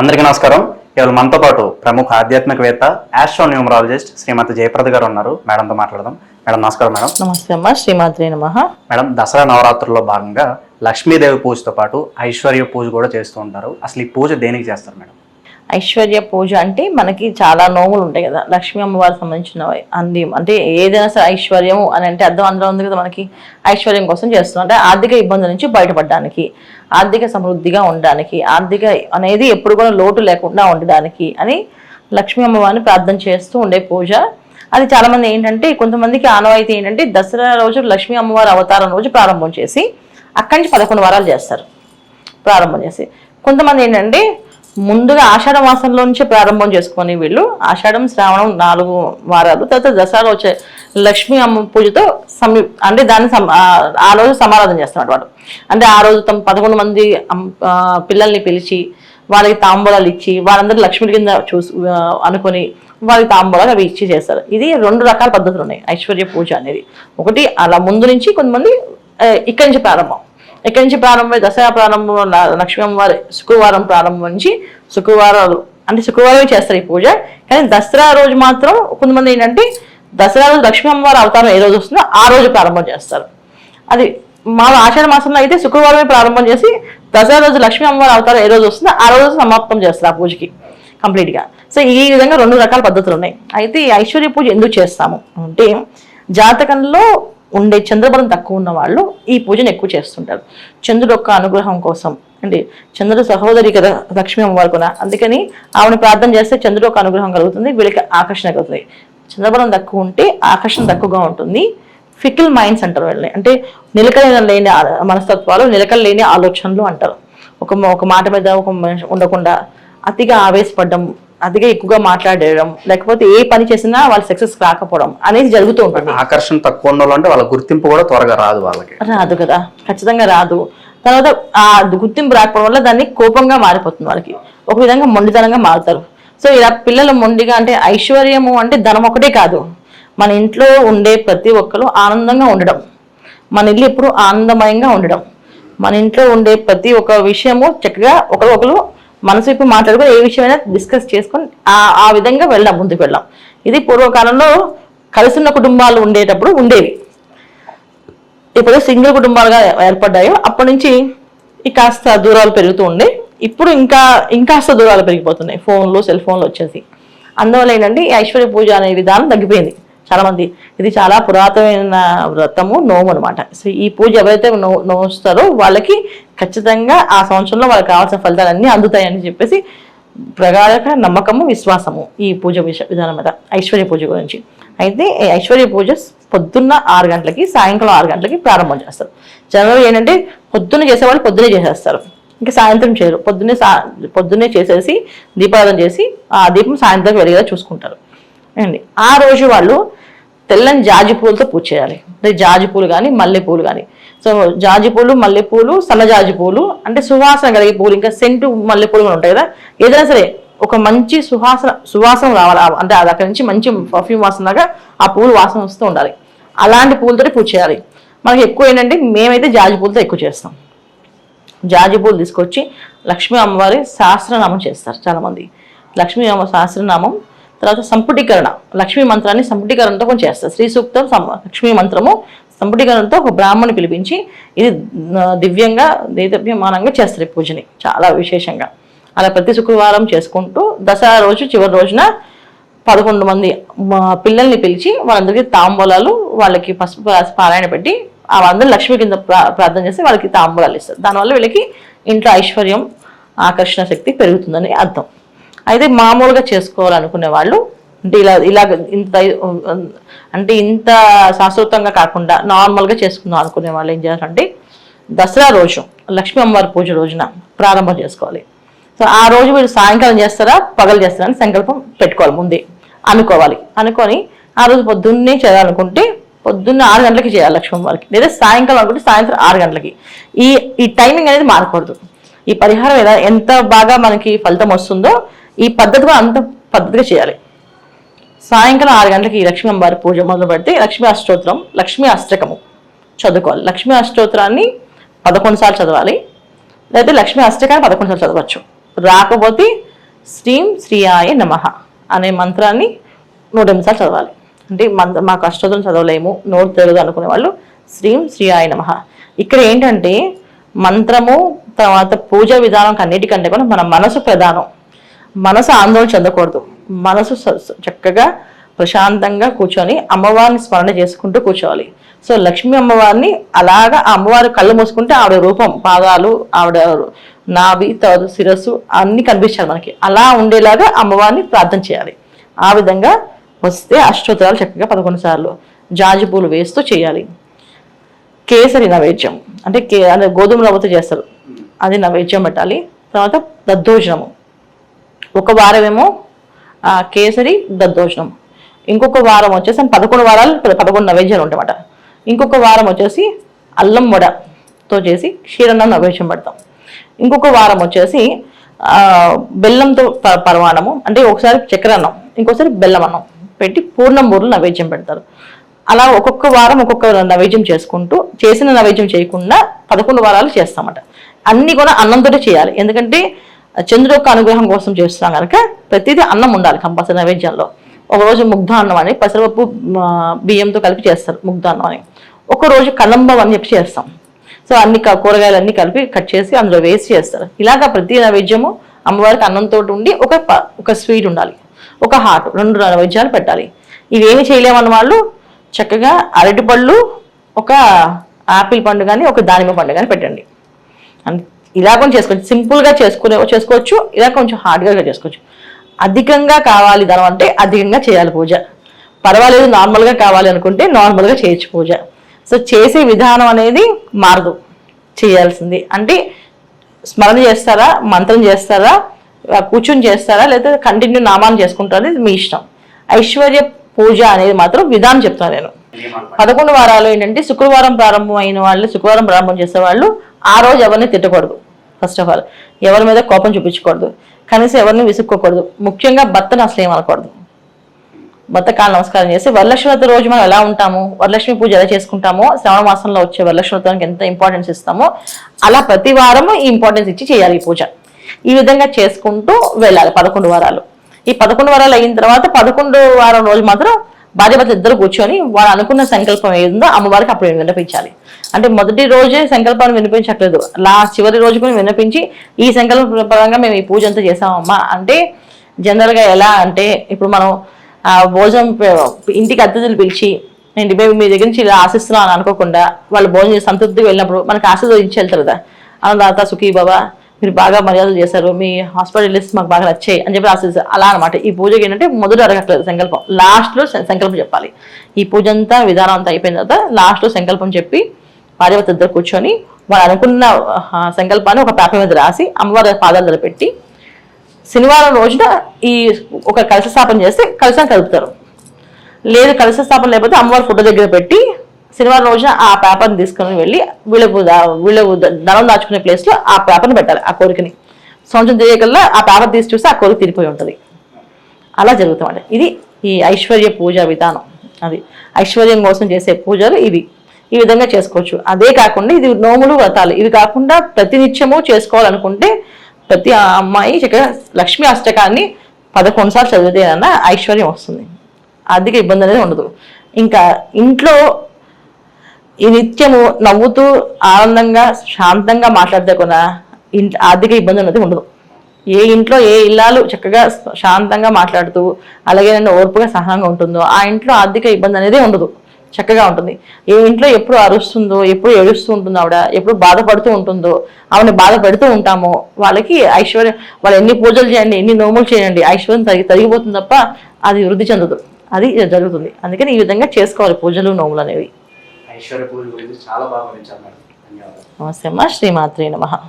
అందరికీ నమస్కారం. ఇవాళ మనతో పాటు ప్రముఖ ఆధ్యాత్మికవేత్త ఆస్ట్రో న్యూమరాలజిస్ట్ శ్రీమతి జయప్రద గారు ఉన్నారు. మేడంతో మాట్లాడదాం. మేడం నమస్కారం మేడం. నమస్తే అమ్మ శ్రీమాత్రి నమ. మేడం దసరా నవరాత్రుల్లో భాగంగా లక్ష్మీదేవి పూజతో పాటు ఐశ్వర్య పూజ కూడా చేస్తూ ఉంటారు. అసలు ఈ పూజ దేనికి చేస్తారు మేడం? ఐశ్వర్య పూజ అంటే మనకి చాలా నోములు ఉంటాయి కదా. లక్ష్మీ అమ్మవారికి సంబంధించిన అంది. అంటే ఏదైనా సరే ఐశ్వర్యము అని అంటే అర్థం అందులో ఉంది కదా మనకి. ఐశ్వర్యం కోసం చేస్తున్నాం. అంటే ఆర్థిక ఇబ్బందుల నుంచి బయటపడడానికి ఆర్థిక సమృద్ధిగా ఉండడానికి ఆర్థిక అనేది ఎప్పుడు కూడా లోటు లేకుండా ఉండడానికి అని లక్ష్మీ అమ్మవారిని ప్రార్థన చేస్తూ ఉండే పూజ. అది చాలామంది ఏంటంటే కొంతమందికి ఆనవాయితీ ఏంటంటే దసరా రోజు లక్ష్మీ అమ్మవారి అవతారం రోజు ప్రారంభం చేసి అక్కడి నుంచి పదకొండు వారాలు చేస్తారు. ప్రారంభం చేసి. కొంతమంది ఏంటంటే ముందుగా ఆషాఢ మాసంలో నుంచే ప్రారంభం చేసుకొని వీళ్ళు ఆషాఢం శ్రావణం నాలుగు వారాలు తర్వాత దసరాలో వచ్చే లక్ష్మీ అమ్మ పూజతో సమీ అంటే దాన్ని ఆ- రోజు సమారాధన చేస్తున్నాడు వాడు. అంటే ఆ రోజు తమ పదకొండు మంది పిల్లల్ని పిలిచి వాళ్ళకి తాంబూలాలు ఇచ్చి వాళ్ళందరూ లక్ష్మి కింద చూసి అనుకుని అనుకొని వాళ్ళకి తాంబూలాలు అవి ఇచ్చి చేస్తారు. ఇది రెండు రకాల పద్ధతులు ఉన్నాయి ఐశ్వర్య పూజ అనేది. ఒకటి అలా ముందు నుంచి కొంతమంది ఇక్కడి నుంచి ప్రారంభం. ఎక్కడి నుంచి ప్రారంభమై దసరా ప్రారంభం లక్ష్మీ అమ్మవారి శుక్రవారం ప్రారంభం నుంచి శుక్రవారాలు అంటే శుక్రవారమే చేస్తారు ఈ పూజ. కానీ దసరా రోజు మాత్రం కొంతమంది ఏంటంటే దసరా రోజు లక్ష్మీ అమ్మవారి అవతారం ఏ రోజు వస్తుందో ఆ రోజు ప్రారంభం చేస్తారు. అది మా ఆషాఢ మాసంలో అయితే శుక్రవారమే ప్రారంభం చేసి దసరా రోజు లక్ష్మీ అమ్మవారి అవతారం ఏ రోజు వస్తుందో ఆ రోజు సమాప్తం చేస్తారు ఆ పూజకి కంప్లీట్గా. సో ఈ విధంగా రెండు రకాల పద్ధతులు ఉన్నాయి. అయితే ఈ ఐశ్వర్య పూజ ఎందుకు చేస్తాము అంటే జాతకంలో ఉండే చంద్రబలం తక్కువ ఉన్న వాళ్ళు ఈ పూజను ఎక్కువ చేస్తుంటారు. చంద్రుడు యొక్క అనుగ్రహం కోసం అంటే చంద్రుడు సహోదరి కదా లక్ష్మీ అమ్మవారు కూడా అందుకని ఆవిడ ప్రార్థన చేస్తే చంద్రుడు యొక్క అనుగ్రహం కలుగుతుంది వీళ్ళకి ఆకర్షణ కలుగుతుంది. చంద్రబలం తక్కువ ఉంటే ఆకర్షణ తక్కువగా ఉంటుంది. ఫికిల్ మైండ్స్ అంటారు వీళ్ళని అంటే నిలకడ లేని మనస్తత్వాలు నిలకడ లేని ఆలోచనలు అంటారు. ఒక ఒక మాట మీద ఒక మనిషి ఉండకుండా అతిగా ఆవేశపడడం అతిగా ఎక్కువగా మాట్లాడడం లేకపోతే ఏ పని చేసినా వాళ్ళు సక్సెస్ రాకపోవడం అనేది జరుగుతూ ఉంటుంది. ఆకర్షణ తక్కువ ఉన్న వాళ్ళు అంటే వాళ్ళ గుర్తింపు కూడా త్వరగా రాదు వాళ్ళకి. రాదు కదా ఖచ్చితంగా రాదు. తర్వాత ఆ గుర్తింపు రాకపోవడం వల్ల దాన్ని కోపంగా మారిపోతుంది వాళ్ళకి. ఒక విధంగా మొండితనంగా మారుతారు. సో ఇలా పిల్లలు మొండిగా అంటే ఐశ్వర్యము అంటే ధనం ఒకటే కాదు. మన ఇంట్లో ఉండే ప్రతి ఒక్కరు ఆనందంగా ఉండడం. మన ఇల్లు ఎప్పుడు ఆనందమయంగా ఉండడం. మన ఇంట్లో ఉండే ప్రతి ఒక్క విషయము చక్కగా ఒకరు ఒకరు మనసు ఇప్పుడు మాట్లాడుకుని ఏ విషయమైనా డిస్కస్ చేసుకొని ఆ విధంగా వెళ్దాం ముందుకు వెళ్దాం. ఇది పూర్వకాలంలో కలిసిన కుటుంబాలు ఉండేటప్పుడు ఉండేవి. ఇప్పుడు సింగిల్ కుటుంబాలుగా ఏర్పడ్డాయో అప్పటి నుంచి కాస్త దూరాలు పెరుగుతూ ఉండే. ఇప్పుడు ఇంకా ఇంకాస్త దూరాలు పెరిగిపోతున్నాయి. ఫోన్లు సెల్ ఫోన్లు వచ్చేసి. అందువల్ల ఏంటంటే ఈ ఐశ్వర్య పూజ అనే విధానం తగ్గిపోయింది. చాలామంది. ఇది చాలా పురాతనమైన వ్రతము నోము అనమాట సో ఈ పూజ ఎవరైతే నో నోస్తారో వాళ్ళకి ఖచ్చితంగా ఆ సంవత్సరంలో వాళ్ళకి కావాల్సిన ఫలితాలన్నీ అందుతాయని చెప్పేసి ప్రగాఢక నమ్మకము విశ్వాసము ఈ పూజ విధానం మీద ఐశ్వర్య పూజ గురించి. అయితే ఈ ఐశ్వర్య పూజ పొద్దున్న ఆరు గంటలకి సాయంకాలం ఆరు గంటలకి ప్రారంభం చేస్తారు. జనరల్ ఏంటంటే పొద్దున్న చేసేవాళ్ళు పొద్దునే చేసేస్తారు. ఇంకా సాయంత్రం చేయరు. పొద్దున్నే సా పొద్దున్నే చేసేసి దీపారాధన చేసి ఆ దీపం సాయంత్రం వెలిగేలా చూసుకుంటారు. అండి ఆ రోజు వాళ్ళు తెల్లని జాజి పూలతో పూజ చేయాలి. అంటే జాజి పూలు కానీ మల్లెపూలు కానీ సో జాజి పూలు మల్లెపూలు సన్నజాజి పూలు అంటే సువాసన కలిగే పూలు ఇంకా సెంటు మల్లెపూలు కూడా ఉంటాయి కదా. ఏదైనా సరే ఒక మంచి సువాసన సువాసన రావాలి. అంటే అది అక్కడి నుంచి మంచి పర్ఫ్యూమ్ వాసన దాకా ఆ పూలు వాసన వస్తూ ఉండాలి. అలాంటి పూలతో పూజ చేయాలి. మనకి ఎక్కువ ఏంటంటే మేమైతే జాజి పూలతో ఎక్కువ చేస్తాం. జాజి పూలు తీసుకొచ్చి లక్ష్మీ అమ్మవారి సహస్రనామం చేస్తారు చాలామంది. లక్ష్మీ అమ్మ సహస్రనామం తర్వాత సంపుటీకరణ లక్ష్మీ మంత్రాన్ని సంపుటీకరణతో కొంచెం చేస్తారు. శ్రీ సూక్తం సం- లక్ష్మీ మంత్రము సంపుటీకరణతో ఒక బ్రాహ్మణ్ పిలిపించి ఇది దివ్యంగా దేదవ్యమానంగా చేస్తారు ఈ పూజని చాలా విశేషంగా. అలా ప్రతి శుక్రవారం చేసుకుంటూ దసరా రోజు చివరి రోజున పదకొండు మంది పిల్లల్ని పిలిచి వాళ్ళందరికీ తాంబూలాలు వాళ్ళకి పసుపు రాసి పారాయణ పెట్టి ఆ వాళ్ళందరూ లక్ష్మి కింద ప్రార్థన చేసి వాళ్ళకి తాంబూలాలు ఇస్తారు. దానివల్ల వీళ్ళకి ఇంట్లో ఐశ్వర్యం ఆకర్షణ శక్తి పెరుగుతుందని అర్థం. అయితే మామూలుగా చేసుకోవాలనుకునే వాళ్ళు అంటే ఇలా ఇలా ఇంత అంటే ఇంత శాశ్వతంగా కాకుండా నార్మల్గా చేసుకుందాం అనుకునే వాళ్ళు ఏం చేయాలంటే దసరా రోజు లక్ష్మీ అమ్మవారి పూజ రోజున ప్రారంభం చేసుకోవాలి. సో ఆ రోజు మీరు సాయంకాలం చేస్తారా పగలు చేస్తారా అని సంకల్పం పెట్టుకోవాలి ముందే. అనుకోవాలి. అనుకొని ఆ రోజు పొద్దున్నే చేయాలనుకుంటే పొద్దున్న ఆరు గంటలకి చేయాలి లక్ష్మీ వారికి లేదా సాయంకాలం అనుకుంటే సాయంత్రం ఆరు గంటలకి. ఈ ఈ టైమింగ్ అనేది మారకూడదు. ఈ పరిహారం ఎలా ఎంత బాగా మనకి ఫలితం వస్తుందో ఈ పద్ధతి అంత పద్ధతిగా చేయాలి. సాయంకాలం ఆరు గంటలకి ఈ లక్ష్మీ అమ్మవారి పూజ మొదలు పెడితే లక్ష్మీ అష్టోత్తరం లక్ష్మీ అష్టకము చదువుకోవాలి. లక్ష్మీ అష్టోత్తరాన్ని పదకొండు సార్లు చదవాలి. లేదా లక్ష్మీ అష్టకాన్ని పదకొండు సార్లు చదవచ్చు. రాకపోతే శ్రీం శ్రీయాయ నమః అనే మంత్రాన్ని నూట ఎనిమిది సార్లు చదవాలి. అంటే మంత్ర మాకు అష్టోత్తరం చదవలేము నోరు తెలియదు అనుకునే వాళ్ళు శ్రీం శ్రీయాయ నమః. ఇక్కడ ఏంటంటే మంత్రము తర్వాత పూజ విధానం అన్నిటికంటే కూడా మన మనసు ప్రధానం. మనసు ఆందోళన చెందకూడదు. మనసు స- చక్కగా ప్రశాంతంగా కూర్చొని అమ్మవారిని స్మరణ చేసుకుంటూ కూర్చోవాలి. సో లక్ష్మీ అమ్మవారిని అలాగా ఆ అమ్మవారి కళ్ళు మూసుకుంటే ఆవిడ రూపం పాదాలు ఆవిడ నాభి తదు శిరస్సు అన్నీ కనిపించాలి మనకి. అలా ఉండేలాగా అమ్మవారిని ప్రార్థన చేయాలి. ఆ విధంగా వస్తే అష్టోత్తరాలు చక్కగా పదకొండు సార్లు జాజి పూలు వేస్తూ చేయాలి. కేసరి నైవేద్యం. అంటే కే అంటే గోధుమ రవ్వతో చేస్తారు. అది నైవేద్యం పెట్టాలి. తర్వాత దద్దోజనము. ఒక వారమేమో ఏమో కేసరి దద్దోషం ఇంకొక వారం వచ్చేసి పదకొండు వారాలు పదకొండు నైవేద్యాలు ఉంటాయన్నమాట. ఇంకొక వారం వచ్చేసి అల్లం వడతో చేసి క్షీరన్నం నైవేద్యం పెడతాం. ఇంకొక వారం వచ్చేసి బెల్లంతో పరమాణము పరమాన్నము అంటే ఒకసారి చక్కెర అన్నం ఇంకోసారి బెల్లం అన్నం పెట్టి పూర్ణం బూరలు నైవేద్యం పెడతారు. అలా ఒక్కొక్క వారం ఒక్కొక్క నైవేద్యం చేసుకుంటూ చేసిన నైవేద్యం చేయకుండా పదకొండు వారాలు చేస్తామట అన్నీ కూడా అన్నంతోనే చేయాలి. ఎందుకంటే చంద్రుడు యొక్క అనుగ్రహం కోసం చేస్తాం కనుక ప్రతిదీ అన్నం ఉండాలి కంపల్సరీ నైవేద్యంలో. ఒకరోజు ముగ్ధ అన్నం అని పెసరపప్పు బియ్యంతో కలిపి చేస్తారు ముగ్ధ అన్నం అని. ఒకరోజు కలంబం అని చెప్పి చేస్తాం. సో అన్ని కూరగాయలన్నీ కలిపి కట్ చేసి అందులో వేసి చేస్తారు. ఇలాగా ప్రతి నైవేద్యము అమ్మవారికి అన్నంతో ఉండి ఒక ప- ఒక స్వీట్ ఉండాలి. ఒక హాట్ రెండు నైవేద్యాలు పెట్టాలి. ఇవేమి చేయలేమన్న వాళ్ళు చక్కగా అరటిపళ్ళు ఒక ఆపిల్ పండు కానీ ఒక దానిమ్మ పండు కానీ పెట్టండి. అంతే. ఇలా కొంచెం చేసుకోవచ్చు సింపుల్గా చేసుకునే చేసుకోవచ్చు ఇలా కొంచెం హార్డ్గా చేసుకోవచ్చు. అధికంగా కావాలి ధనం అంటే అధికంగా చేయాలి పూజ. పర్వాలేదు నార్మల్గా కావాలి అనుకుంటే నార్మల్గా చేయొచ్చు పూజ. సో చేసే విధానం అనేది మారదు. చేయాల్సింది. అంటే స్మరణ చేస్తారా మంత్రం చేస్తారా కూర్చుని చేస్తారా లేకపోతే కంటిన్యూ నామాన్ని చేసుకుంటారా మీ ఇష్టం. ఐశ్వర్య పూజ అనేది మాత్రం విధానం చెప్తాను నేను. పదకొండు వారాలు ఏంటంటే శుక్రవారం ప్రారంభం అయిన వాళ్ళు శుక్రవారం ప్రారంభం చేసే వాళ్ళు ఆ రోజు ఎవరిని తిట్టకూడదు ఫస్ట్ ఆఫ్ ఆల్ ఎవరి మీద కోపం చూపించకూడదు. కనీసం ఎవరిని విసుక్కోకూడదు. ముఖ్యంగా భర్తను అసలు ఏమనకూడదు భర్త కాలు నమస్కారం చేసి వరలక్ష్మి వ్రత రోజు మనం ఎలా ఉంటాము? వరలక్ష్మి పూజ ఎలా చేసుకుంటామో శ్రావణ మాసంలో వచ్చే వరలక్ష్మి వ్రతానికి ఎంత ఇంపార్టెన్స్ ఇస్తామో అలా ప్రతి వారము ఈ ఇంపార్టెన్స్ ఇచ్చి చేయాలి ఈ పూజ. ఈ విధంగా చేసుకుంటూ వెళ్ళాలి పదకొండు వారాలు. ఈ పదకొండు వారాలు అయిన తర్వాత పదకొండు వారం రోజు మాత్రం భార్య భర్త ఇద్దరు కూర్చొని వాడు అనుకున్న సంకల్పం ఏదో అమ్మవారికి అప్పుడు వినిపించాలి. అంటే మొదటి రోజే సంకల్పాన్ని వినిపించట్లేదు. లాస్ట్ చివరి రోజు కూడా వినిపించి ఈ సంకల్ప పరంగా మేము ఈ పూజ అంతా చేసామమ్మా అంటే జనరల్గా ఎలా అంటే ఇప్పుడు మనం భోజనం ఇంటికి అతిథులు పిలిచి నేను మేము మీ దగ్గర నుంచి ఇలా ఆశిస్తున్నాను అని అనుకోకుండా వాళ్ళు భోజనం సంతృప్తిగా వెళ్ళినప్పుడు మనకు ఆశీర్వదించి వెళ్తారు కదా. అన్నదాత సుఖీ బాబా మీరు బాగా మర్యాదలు చేశారు మీ హాస్పిటల్ లిస్ట్ మాకు బాగా నచ్చాయి అని చెప్పి ఆశిస్తారు అలా అనమాట ఈ పూజకి ఏంటంటే మొదట అడగట్లేదు సంకల్పం. లాస్ట్లో సంకల్పం చెప్పాలి. ఈ పూజ అంతా విధానం అంతా అయిపోయిన తర్వాత లాస్ట్లో సంకల్పం చెప్పి భార్యవత ఇద్దరు కూర్చొని వాళ్ళు అనుకున్న సంకల్పాన్ని ఒక పేపర్ మీద రాసి అమ్మవారి పాదాల పెట్టి శనివారం రోజున ఈ ఒక కలశ స్థాపన చేస్తే కలశాన్ని కలుపుతారు లేదు కలశ స్థాపన లేకపోతే అమ్మవారి ఫోటో దగ్గర పెట్టి శనివారం రోజున ఆ పేపర్ని తీసుకొని వెళ్ళి వీళ్ళకు వీళ్ళకు ధనం దాచుకునే ప్లేస్లో ఆ పేపర్ని పెట్టాలి ఆ కోరికని. సంవత్సరం తెలియకల్లా ఆ పేపర్ తీసి చూస్తే ఆ కోరిక తీరిపోయి ఉంటుంది. అలా జరుగుతామండి. ఇది ఈ ఐశ్వర్య పూజ విధానం. అది ఐశ్వర్యం కోసం చేసే పూజలు ఇవి. ఈ విధంగా చేసుకోవచ్చు. అదే కాకుండా ఇది నోములు వ్రతాలు. ఇవి కాకుండా ప్రతినిత్యము చేసుకోవాలనుకుంటే ప్రతి అమ్మాయి చక్కగా లక్ష్మీ అష్టకాన్ని పదకొండు సార్లు చదివితేనన్నా ఐశ్వర్యం వస్తుంది. ఆర్థిక ఇబ్బంది అనేది ఉండదు. ఇంకా ఇంట్లో ఈ నిత్యము నవ్వుతూ ఆనందంగా శాంతంగా మాట్లాడితే కూడా ఇంట్ ఆర్థిక ఇబ్బంది అనేది ఉండదు. ఏ ఇంట్లో ఏ ఇల్లాలు చక్కగా శాంతంగా మాట్లాడుతూ అలాగే నన్ను ఓర్పుగా సహనంగా ఉంటుందో ఆ ఇంట్లో ఆర్థిక ఇబ్బంది అనేది ఉండదు. చక్కగా ఉంటుంది. ఏ ఇంట్లో ఎప్పుడు అరుస్తుందో ఎప్పుడు ఏడుస్తూ ఉంటుందో ఆవిడ ఎప్పుడు బాధపడుతూ ఉంటుందో ఆవిడని బాధ పెడుతూ ఉంటామో వాళ్ళకి ఐశ్వర్యం వాళ్ళు ఎన్ని పూజలు చేయండి ఎన్ని నోములు చేయండి ఐశ్వర్యం తరిగి తరిగిపోతుంది తప్ప అది వృద్ధి చెందదు. అది జరుగుతుంది. అందుకని ఈ విధంగా చేసుకోవాలి పూజలు నోములు అనేవి. ఐశ్వర్య పూజ గురించి చాలా బాగా వివరించారు మేడం. ధన్యవాదాలు. నమస్తే అమ్మ శ్రీమాత్రే నమ.